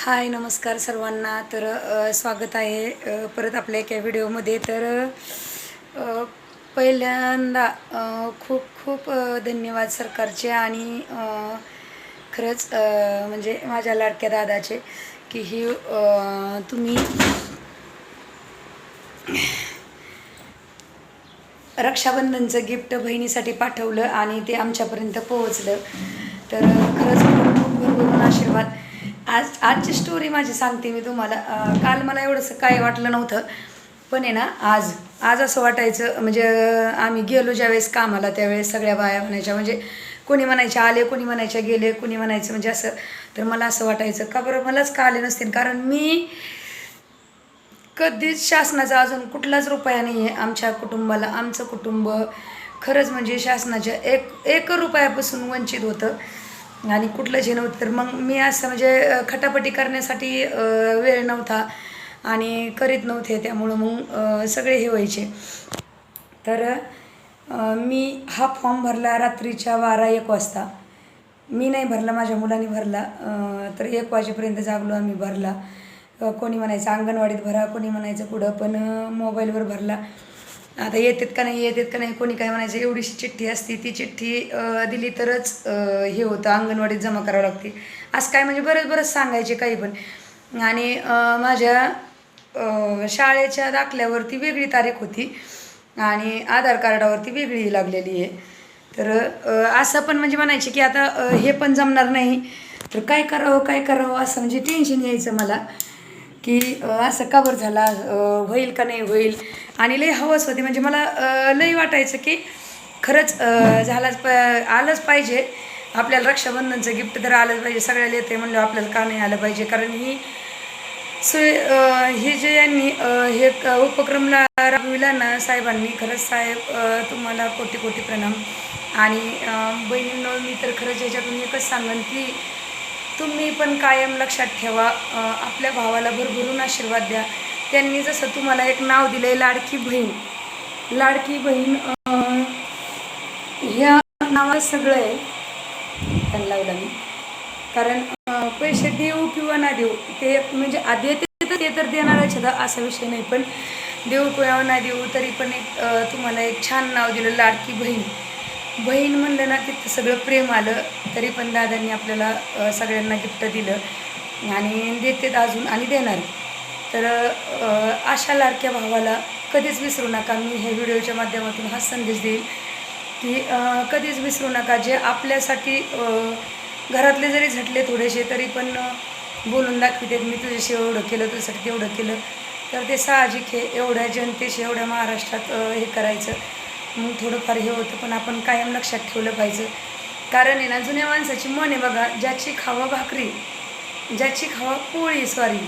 हाय नमस्कार सर्वांना. तर स्वागत आहे परत आपल्या एका व्हिडिओमध्ये. तर पहिल्यांदा खूप खूप धन्यवाद सरकारचे आणि खरंच म्हणजे माझ्या लाडक्या दादाचे की ही तुम्ही रक्षाबंधनचं गिफ्ट बहिणीसाठी पाठवलं आणि ते आमच्यापर्यंत पोहोचलं. तर खरंच खूप खूप आशीर्वाद. आज आजची स्टोरी माझी सांगते मी तुम्हाला. काल मला एवढंसं काय वाटलं नव्हतं. पण आहे ना आज आज असं वाटायचं म्हणजे आम्ही गेलो ज्यावेळेस कामाला त्यावेळेस सगळ्या बाया म्हणायच्या म्हणजे कोणी म्हणायचे आले कोणी म्हणायच्या गेले कोणी म्हणायचं म्हणजे असं तर मला असं वाटायचं का बरं मलाच का आले नसतील? कारण मी कधीच शासनाचा अजून कुठलाच रुपया नाही आहे आमच्या कुटुंबाला. आमचं कुटुंब खरंच म्हणजे शासनाच्या एक एक रुपयापासून वंचित होतं. आणि कुठलंच हे नव्हतं. तर मग मी असं म्हणजे खटापटी करण्यासाठी वेळ नव्हता आणि करीत नव्हते त्यामुळं मग सगळे हे व्हायचे. तर मी हा फॉर्म भरला रात्रीच्या बारा एक वाजता. मी नाही भरला माझ्या मुलांनी भरला. तर एक वाजेपर्यंत जागलो आम्ही भरला. कोणी म्हणायचं अंगणवाडीत भरा कोणी म्हणायचं कुठं पण मोबाईलवर भरला. आता येतात का नाही येतात का नाही कोणी काय म्हणायचं एवढीशी चिठ्ठी असते ती चिठ्ठी दिली तरच हे होतं अंगणवाडीत जमा करावं लागते. असं काय म्हणजे बरंच बरंच सांगायचे काही पण. आणि माझ्या शाळेच्या दाखल्यावरती वेगळी तारीख होती आणि आधार कार्डावरती वेगळी लागलेली आहे. तर असं पण म्हणजे म्हणायचे की आता हे पण जमणार नाही. तर काय करावं काय करावं असं म्हणजे टेन्शन यायचं मला. की असं कवर झाला होईल का नाही होईल. आणि लई हवस होती. म्हणजे मला लई वाटायचं की खरंच झालाच प आलंच पाहिजे. आपल्याला रक्षाबंधनचं गिफ्ट तर आलंच पाहिजे. सगळ्याला येते म्हणलं आपल्याला का नाही आलं पाहिजे? कारण ही सोय हे जे यांनी हे उपक्रमला राबविला ना साहेबांनी खरंच साहेब तुम्हाला कोटी कोटी प्रणाम. आणि अ, बहिणींनो मी तर खरंच याच्यातून एकच सांगेन की तुम्ही पण कायम लक्षात ठेवा. आपल्या भावाला भरभरून आशीर्वाद द्या. त्यांनी जसं तुम्हाला एक नाव दिलंय लाडकी बहीण. लाडकी बहीण ह्या नावात सगळं आहे. त्यांना लावलं मी. कारण पैसे देऊ किंवा ना देऊ ते म्हणजे आधी ते तर देणारच असा विषय नाही. पण देऊ किंवा ना देऊ तरी पण एक तुम्हाला एक छान नाव दिलं लाडकी बहीण. बहीण म्हणलं ना तिथं सगळं प्रेम आलं तरी पण दादांनी आपल्याला सगळ्यांना गिफ्ट दिलं. आणि देतेत अजून आणि देणार. तर अशा लाडक्या भावाला कधीच विसरू नका मी हे व्हिडिओच्या माध्यमातून हा संदेश देईल की कधीच विसरू नका. जे आपल्यासाठी घरातले जरी झटले थोडेसे तरी पण बोलून दाखवितात मी तुझ्याशी एवढं केलं तुझ्यासाठी तेवढं केलं. तर ते साहजिक हे एवढ्या जनतेशी एवढ्या महाराष्ट्रात हे करायचं. मग थोडंफार हे होतं पण आपण कायम लक्षात ठेवलं पाहिजे. कारण आहे ना जुन्या माणसाची मन आहे बघा ज्याची खावा भाकरी ज्याची खावा पोळी सॉरी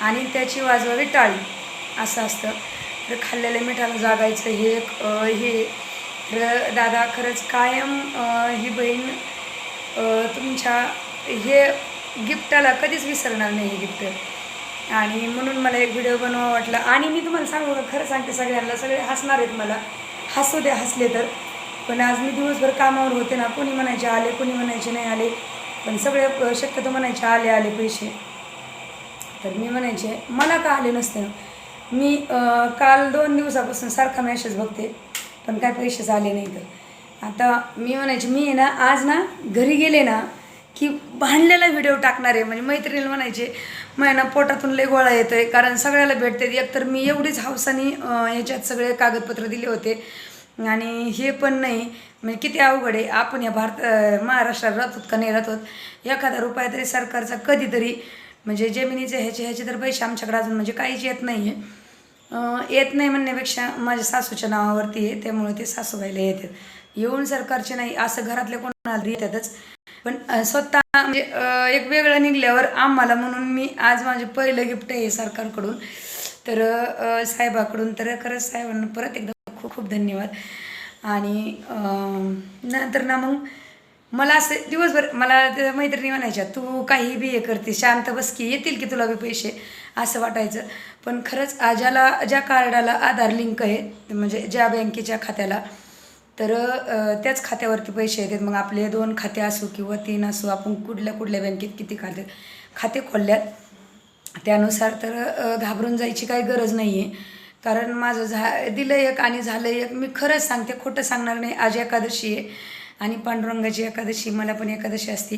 आणि त्याची वाजवावी टाळी असं असतं. तर खाल्लेल्या मिठाला जागायचं हे एक हे. तर दादा खरंच कायम ही बहीण तुमच्या हे गिफ्टाला कधीच विसरणार नाही हे गिफ्ट. आणि म्हणून मला एक व्हिडिओ बनवा वाटला. आणि मी तुम्हाला सांगू का खरं सांगते सगळ्यांना सगळे हसणार आहेत मला. हसू द्या हसले तर. पण आज मी दिवसभर कामावर होते ना कोणी म्हणायचे आले कोणी म्हणायचे नाही आले. पण सगळे शक्यतो म्हणायचे आले आले पैसे. तर मी म्हणायचे मला का आले नसते मी काल दोन दिवसापासून सारखा मॅसेज बघते पण काय पैसेच आले नाही तर आता मी म्हणायचे मी आहे ना आज ना घरी गेले ना की भांडलेला व्हिडिओ टाकणार आहे. म्हणजे मैत्रिणीला म्हणायचे ना पोटातून लय गोळा येतो आहे कारण सगळ्याला भेटते. एकतर मी एवढीच हौसानी याच्यात सगळे कागदपत्र दिले होते आणि हे पण नाही. म्हणजे किती अवघड आहे. आपण या भारत महाराष्ट्रात राहतो का नाही राहतो एखादा रुपया तरी सरकारचा कधीतरी म्हणजे जमिनीचे ह्याचे ह्याचे तर पैसे आमच्याकडे अजून म्हणजे काहीच येत नाही आहे येत नाही म्हणण्यापेक्षा माझ्या सासूच्या नावावरती आहे. त्यामुळे ते सासूबाईला येतात. येऊन सरकारचे नाही असं घरातल्या कोणाला येतातच. पण स्वतः म्हणजे एक वेगळं निघल्यावर आम्हाला म्हणून मी आज माझे पहिलं गिफ्ट आहे सरकारकडून. तर साहेबाकडून तर खरंच साहेबांना परत एकदा खूप धन्यवाद. आणि नंतर ना मग मला असं दिवसभर मला त्या मैत्रिणी म्हणायच्या तू काही बी हे करते शांत बस की येतील की तुला बी पैसे? असं वाटायचं. पण खरंच ज्याला ज्या कार्डाला आधार लिंक आहे म्हणजे ज्या बँकेच्या खात्याला तर त्याच खात्यावरती पैसे येतात. मग आपले दोन खाते असो किंवा तीन असो आपण कुठल्या कुठल्या बँकेत किती खाते खाते खोलल्यात. त्यानुसार तर घाबरून जायची काही गरज नाही आहे कारण माझं झा दिलं एक आणि झालं एक. मी खरंच सांगते खोटं सांगणार नाही. आज एकादशी आहे आणि पांडुरंगाची एकादशी मला पण एकादशी असती.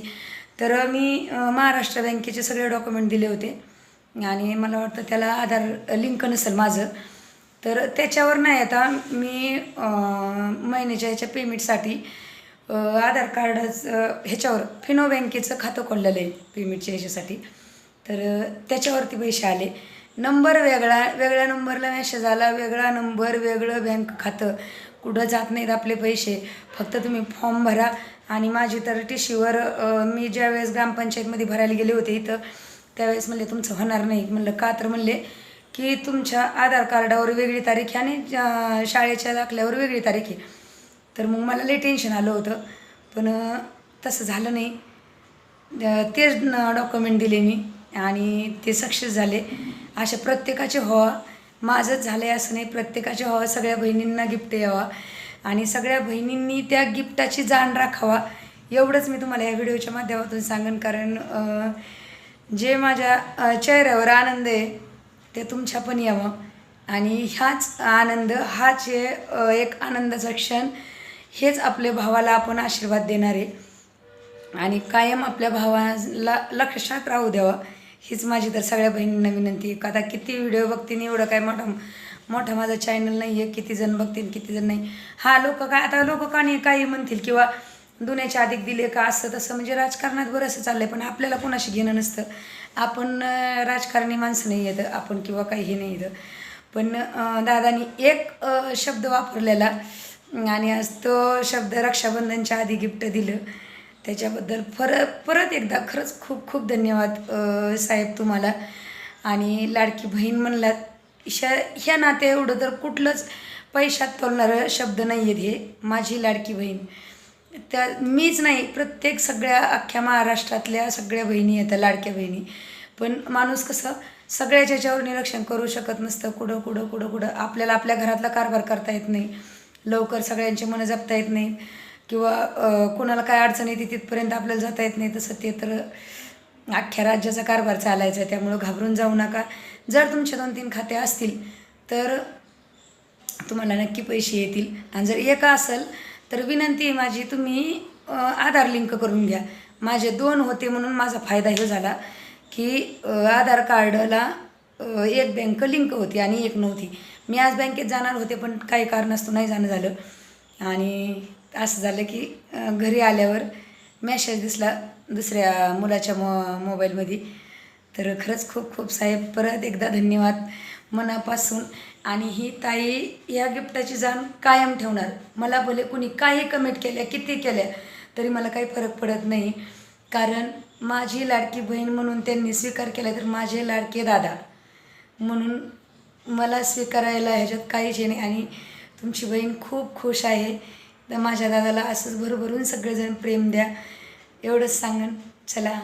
तर मी महाराष्ट्र बँकेचे सगळे डॉक्युमेंट दिले होते. आणि मला वाटतं त्याला आधार लिंक नसेल माझं. तर त्याच्यावर नाही आता मी महिन्याच्या ह्याच्या पेमेंटसाठी आधार कार्डाचं ह्याच्यावर फिनो बँकेचं खातं खोललेलं आहे पेमेंटच्या ह्याच्यासाठी. तर त्याच्यावरती पैसे आले. नंबर वेगळा वेगळ्या नंबरला मेसेज आला वेगळा नंबर वेगळं बँक खातं. कुठं जात नाहीत आपले पैसे. फक्त तुम्ही फॉर्म भरा. आणि माझी तर टी शीवर मी ज्यावेळेस ग्रामपंचायतमध्ये भरायला गेले होते इथं त्यावेळेस म्हणले तुमचं होणार नाही. म्हणलं का? तर म्हणले की तुमच्या आधार कार्डावर वेगळी तारीख आणि शाळेच्या दाखल्यावर वेगळी तारीख आहे. तर मग मला लई टेन्शन आलं होतं. पण तसं झालं नाही. तेच डॉक्युमेंट दिले मी आणि ते सक्सेस झाले. अशा प्रत्येकाचे व्हावा माझंच झालं आहे असं नाही. प्रत्येकाचे व्हावं सगळ्या बहिणींना गिफ्ट यावा. आणि सगळ्या बहिणींनी त्या गिफ्टाची जाण राखावा. एवढंच मी तुम्हाला या व्हिडिओच्या माध्यमातून सांगेन. कारण जे माझ्या चेहऱ्यावर आनंद आहे ते तुमच्या पण यावं. आणि ह्याच आनंद हाच हे एक आनंदाचा क्षण हेच आपल्या भावाला आपण आशीर्वाद देणार. आहे आणि कायम आपल्या भावाला लक्षात राहू द्यावा. हीच माझी तर सगळ्या बहिणींना विनंती आहे. आता किती व्हिडिओ बघतील एवढं काय मोठा मोठा माझा चॅनल नाही आहे किती जण बघतील किती जण नाही. हा लोक काय आता लोक का नाही काही म्हणतील किंवा दुन्याच्या अधिक दिले का असं तसं म्हणजे राजकारणात बरंचसं चाललं आहे पण आपल्याला कोणाशी घेणं नसतं. आपण राजकारणी माणसं नाही येतं आपण किंवा काही हे नाही येतं पण दादानी एक शब्द वापरलेला आणि आज तो शब्द रक्षाबंधनच्या आधी गिफ्ट दिलं. त्याच्याबद्दल परत परत एकदा खरंच खूप खूप धन्यवाद साहेब तुम्हाला. आणि लाडकी बहीण म्हणलात ह्या ह्या नात्या एवढं तर कुठलंच पैशात तोलणारं शब्द नाही आहेत हे माझी लाडकी बहीण. त्या मीच नाही प्रत्येक सगळ्या अख्ख्या महाराष्ट्रातल्या सगळ्या बहिणी येतात लाडक्या बहिणी. पण माणूस कसं सगळ्याच्या याच्यावर निरीक्षण करू शकत नसतं कुठं कुठं कुठं कुठं. आपल्याला आपल्या घरातला कारभार करता येत नाही. लवकर सगळ्यांची मनं जपता येत नाही. किंवा कोणाला काय अडचण येते तिथपर्यंत आपल्याला जाता येत नाही तसं ते तर अख्ख्या राज्याचा कारभार चालायचा आहे त्यामुळं घाबरून जाऊ नका. जर तुमचे दोन तीन खाते असतील तर तुम्हाला नक्की पैसे येतील. आणि जर एका असेल तर विनंती आहे माझी तुम्ही आधार लिंक करून घ्या. माझे दोन होते म्हणून माझा फायदा हे झाला की आधार कार्डला एक बँक लिंक होती आणि एक नव्हती. मी आज बँकेत जाणार होते पण काही कारणास्तव नाही जाणं झालं. आणि असं झालं की घरी आल्यावर मॅसेज दिसला दुसऱ्या मुलाच्या मो मोबाईलमध्ये तर खरंच खूप खूप साहेब परत एकदा धन्यवाद मनापासून. आणि ही ताई या गिफ्टाची जाण कायम ठेवणार. मला भले कुणी काही कमेंट केल्या किती केल्या तरी मला काही फरक पडत नाही. कारण माझी लाडकी बहीण म्हणून त्यांनी स्वीकार केला तर माझे लाडके दादा. म्हणून मला स्वीकारायला ह्याच्यात काहीच नाही. आणि तुमची बहीण खूप खुश आहे. तर माझ्या दादाला असंच भरभरून सगळेजण प्रेम द्या. एवढंच सांगन. चला.